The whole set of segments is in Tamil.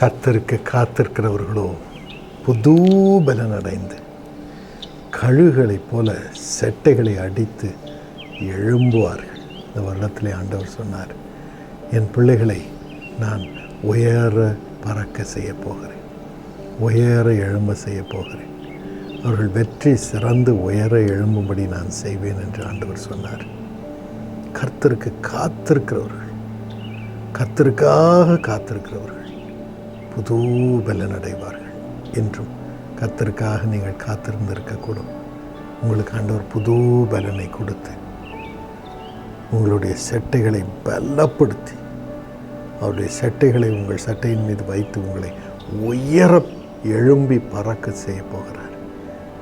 கர்த்தருக்கு காத்திருக்கிறவர்களோ புது பலன் அடைந்து கழுகளைப் போல செட்டைகளை அடித்து எழும்புவார்கள். இந்த வருடத்திலே ஆண்டவர் சொன்னார் என் பிள்ளைகளை நான் உயர பறக்க செய்ய போகிறேன். உயர எழும்ப செய்ய போகிறேன். அவர்கள் வெற்றி சிறந்து உயர எழும்பும்படி நான் செய்வேன் என்று ஆண்டவர் சொன்னார். கர்த்தருக்கு காத்திருக்கிறவர்கள் கர்த்தருக்காக காத்திருக்கிறவர்கள் புது பலன் அடைவார்கள் என்றும் கத்தருக்காக நீங்கள் காத்திருந்திருக்கக்கூடும். உங்களுக்கு ஆண்டவர் புது பலனை கொடுத்து உங்களுடைய சட்டைகளை பலப்படுத்தி அவருடைய சட்டைகளை உங்கள் சட்டையின் மீது வைத்து உங்களை உயர எழும்பி பறக்க செய்ய போகிறார்.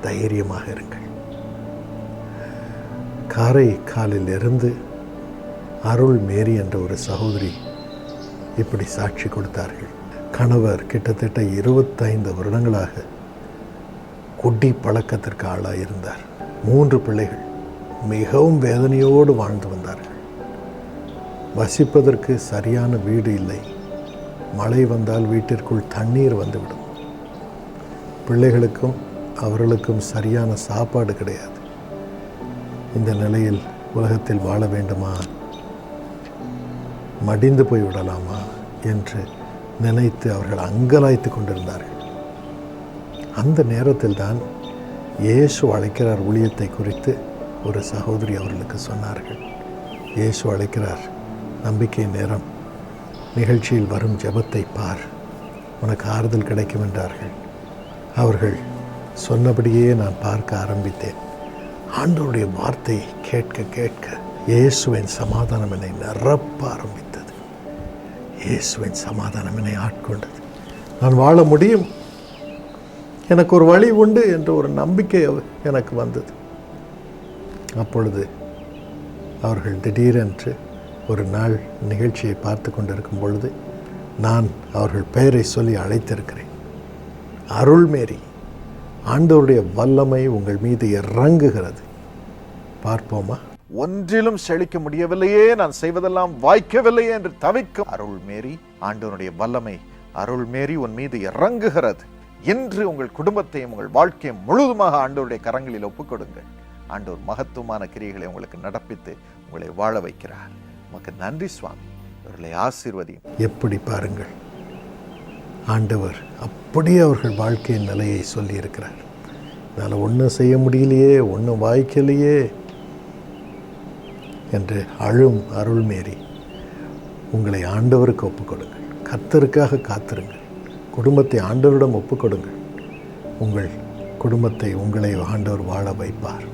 தைரியமாக இருங்கள். காரை காலில் இருந்து அருள் மேரி என்ற ஒரு சகோதரி இப்படி சாட்சி கொடுத்தார்கள். கணவர் கிட்டத்தட்ட இருபத்தைந்து வருடங்களாக குடி பழக்கத்திற்கு ஆளாக இருந்தார் மூன்று பிள்ளைகள் மிகவும் வேதனையோடு வாழ்ந்து வந்தார்கள். வசிப்பதற்கு சரியான வீடு இல்லை. மழை வந்தால் வீட்டிற்குள் தண்ணீர் வந்துவிடும். பிள்ளைகளுக்கும் அவர்களுக்கும் சரியான சாப்பாடு கிடையாது. இந்த நிலையில் உலகத்தில் வாழ வேண்டுமா? மடிந்து போய் விடலாமா? என்று நினைத்து அவர்கள் அங்கலாய்த்து கொண்டிருந்தார்கள். அந்த நேரத்தில் தான் இயேசு அழைக்கிறார் ஊழியத்தை குறித்து ஒரு சகோதரி அவர்களுக்கு சொன்னார்கள். இயேசு அழைக்கிறார் நம்பிக்கை நேரம் நிகழ்ச்சியில் வரும் ஜபத்தை பார் உனக்கு ஆறுதல் கிடைக்கும் என்றார்கள். அவர்கள் சொன்னபடியே நான் பார்க்க ஆரம்பித்தேன். ஆண்டோருடைய வார்த்தை கேட்க கேட்க இயேசுவின் சமாதானம் என்னை நிரப்ப ஆரம்பித்தேன் இயேசுவின் சமாதானம் என்னை ஆட்கொண்டது. நான் வாழ முடியும். எனக்கு ஒரு வழி உண்டு என்ற ஒரு நம்பிக்கை எனக்கு வந்தது. அப்பொழுது அவர்கள் திடீரென்று ஒரு நாள் நிகழ்ச்சியை பார்த்து கொண்டிருக்கும் பொழுது நான் அவர்கள் பெயரை சொல்லி அழைத்திருக்கிறேன். அருள்மேரி ஆண்டவருடைய வல்லமை உங்கள் மீது இறங்குகிறது. பார்ப்போமா? ஒன்றிலும் செழிக்க முடியவில்லையே நான் செய்வதெல்லாம் வாய்க்கவில்லையே என்று தவிக்கும் அருள் மேரி ஆண்டவனுடைய வல்லமை அருள் மேரி உன் மீது இறங்குகிறது. இன்று உங்கள் குடும்பத்தையும் உங்கள் வாழ்க்கையும் முழுதுமாக ஆண்டவருடைய கரங்களில் ஒப்புக்கொடுங்கள். ஆண்டவர் மகத்துவமான கிரியைகளை உங்களுக்கு நடப்பித்து உங்களை வாழ வைக்கிறார். உமக்கு நன்றி சுவாமி. இவர்களை ஆசீர்வதியும் எப்படி பாருங்கள். ஆண்டவர் அப்படியே அவர்கள் வாழ்க்கையின் நிலையை சொல்லியிருக்கிறார். என்னால் ஒன்றும் செய்ய முடியலையே ஒன்றும் வாய்க்கலையே. என்று அழும் அருள்மேரி உங்களை ஆண்டவருக்கு ஒப்புக்கொடுங்கள். கர்த்தருக்காக காத்திருங்கள். குடும்பத்தை ஆண்டவரிடம் ஒப்புக்கொடுங்கள். உங்கள் குடும்பத்தை உங்களை ஆண்டவர் வாழ வைப்பார்.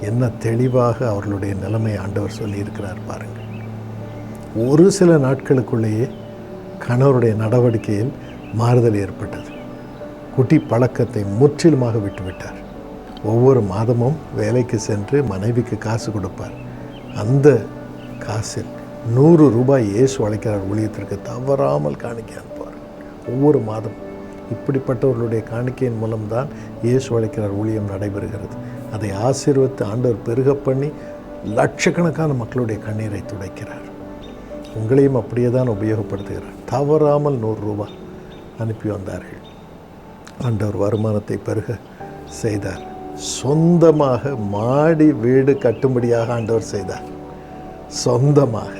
என்ன தெளிவாக அவர்களுடைய நிலைமை ஆண்டவர் சொல்லியிருக்கிறார் பாருங்கள். ஒரு சில நாட்களுக்குள்ளேயே கணவருடைய நடவடிக்கையில் மாறுதல் ஏற்பட்டது. குட்டி பழக்கத்தை முற்றிலுமாக விட்டுவிட்டார். ஒவ்வொரு மாதமும் வேலைக்கு சென்று மனைவிக்கு காசு கொடுப்பார். அந்த காசில் நூறு ரூபாய் இயேசு அழைக்கிறார் ஊழியத்திற்கு தவறாமல் காணிக்கை அனுப்புவார். ஒவ்வொரு மாதம் இப்படிப்பட்டவர்களுடைய காணிக்கையின் மூலம்தான் இயேசு அழைக்கிறார் ஊழியம் நடைபெறுகிறது. அதை ஆசீர்வத்து ஆண்டவர் பெருக பண்ணி லட்சக்கணக்கான மக்களுடைய கண்ணீரை துடைக்கிறார். உங்களையும் அப்படியே தான் உபயோகப்படுத்துகிறார். தவறாமல் நூறு ரூபாய் அனுப்பி வந்தார்கள். ஆண்டவர் வருமானத்தை பெருக செய்தார். சொந்தமாக மாடி வீடு கட்டும்படியாக ஆண்டவர் செய்தார். சொந்தமாக.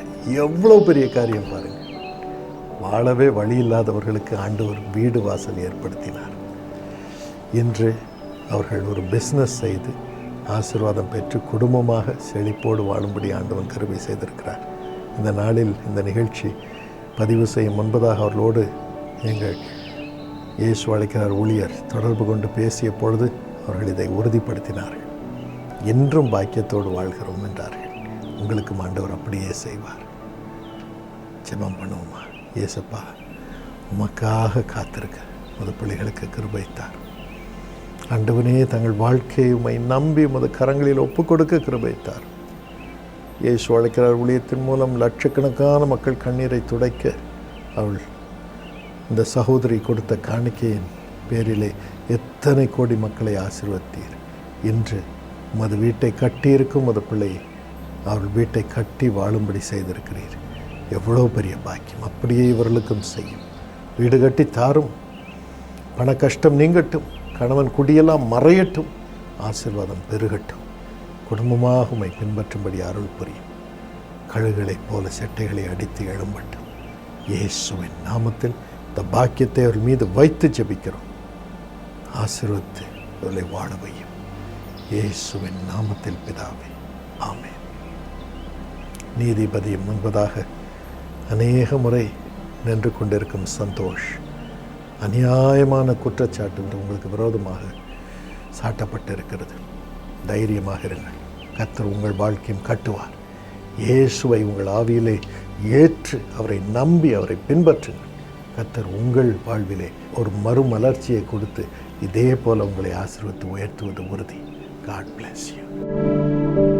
எவ்வளோ பெரிய காரியம் பாருங்கள் வாழவே வழி இல்லாதவர்களுக்கு ஆண்டவர் வீடு வாசல் ஏற்படுத்தினார். இன்று அவர்கள் ஒரு பிஸ்னஸ் செய்து ஆசீர்வாதம் பெற்று குடும்பமாக செழிப்போடு வாழும்படி ஆண்டவன் கருவை செய்திருக்கிறார். இந்த நாளில் இந்த நிகழ்ச்சி பதிவு செய்யும் முன்பதாக அவர்களோடு எங்கள் இயேசு அழைக்கிறார் ஊழியர் தொடர்பு கொண்டு பேசிய பொழுது அவர்கள் இதை உறுதிப்படுத்தினார்கள். என்றும் பாக்கியத்தோடு வாழ்கிறோம் என்றார்கள். உங்களுக்கு ஆண்டவர் அப்படியே செய்வார். ஜெபம் பண்ணுவோமா? இயேசப்பா உமக்காக காத்திருக்க முது பிள்ளைகளுக்கு கிருபைத்தார். ஆண்டவனே தங்கள் வாழ்க்கையை உமை நம்பி உமது கரங்களில் ஒப்புக் கொடுக்க கிருபைத்தார். இயேசு அழைக்கிறார் ஊழியத்தின் மூலம் லட்சக்கணக்கான மக்கள் கண்ணீரை துடைக்க அவள் இந்த சகோதரி கொடுத்த காணிக்கையின் பேரிலே எத்தனை கோடி மக்களை ஆசிர்வத்தீர்? இன்று உமது வீட்டை கட்டியிருக்கும் உமது பிள்ளை அவள் வீட்டை கட்டி வாழும்படி செய்திருக்கிறீர். எவ்வளோ பெரிய பாக்கியம். அப்படியே இவர்களுக்கும் செய்யும். வீடு கட்டி தாரும். பண கஷ்டம் நீங்கட்டும். கணவன் குடியெல்லாம் மறையட்டும். ஆசிர்வாதம் பெருகட்டும். குடும்பமாக உமை பின்பற்றும்படி அருள் புரியும். கழுகளைப் போல செட்டைகளை அடித்து எழும்பட்டும். இயேசுவின் நாமத்தில் இந்த பாக்கியத்தை அவர் மீது வைத்து ஜபிக்கிறோம். ஆசீர்வத்து அவர்களை வாழவையும் இயேசுவின் நாமத்தில் பிதாவே ஆமே நீதிபதி முன்பதாக அநேக முறை நின்று கொண்டிருக்கும் சந்தோஷ் அநியாயமான குற்றச்சாட்டு உங்களுக்கு விரோதமாக சாட்டப்பட்டிருக்கிறது. தைரியமாக இருங்கள். கத்தர் உங்கள் வாழ்க்கையும் கட்டுவார். இயேசுவை உங்கள் ஆவியிலே ஏற்று அவரை நம்பி அவரை பின்பற்றுங்கள். கத்தர் உங்கள் வாழ்விலே ஒரு மறுமலர்ச்சியை கொடுத்து இதே போல உங்களை ஆசிர்வத்து உயர்த்துவது உறுதி. God bless you